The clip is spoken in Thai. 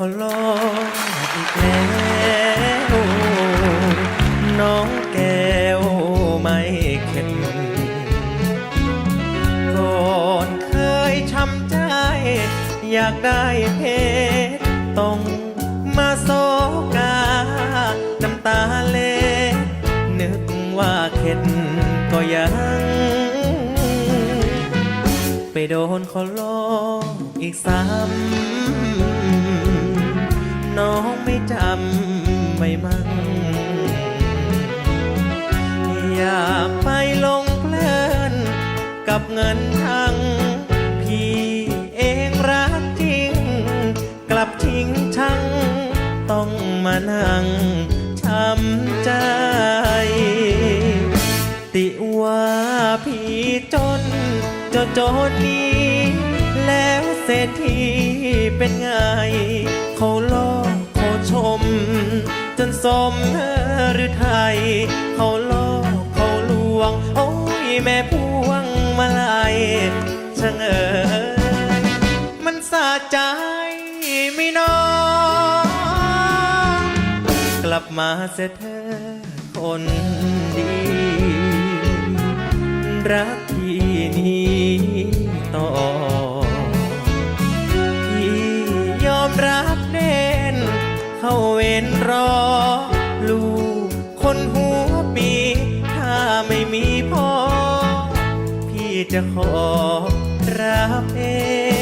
ขาหลอกอีกแล้วน้องแก้วไม่เข็ดก่อนเคยช้ำใจ อยากได้เพชรต้องมาโซกา น้ำตาเล็ดนึกว่าเข็ดก็ยังไปโดนขาหลอกอีกซ้ำ น้องไม่จำไม่มั่ง อย่าไปลงเพลินกับเงินทั้ง พี่เองรักจริง กลับทิ้งช่างต้องมานั่งช้ำใจ ติว่าพี่จนจนจนนี้ แล้วเศรษฐีเป็นไงเขาล มหรือไทย เขาลอกเขาลวง โอ้ยแม่พวงมาลัยช่างเอ๋ยมันสะใจไม่น้อง กลับมาเสียเธอคนดี รักที่นี้ต่อพี่ยอมรับเด่นเข้าเว้นรอ มีพ่อ พี่จะขอรับเอง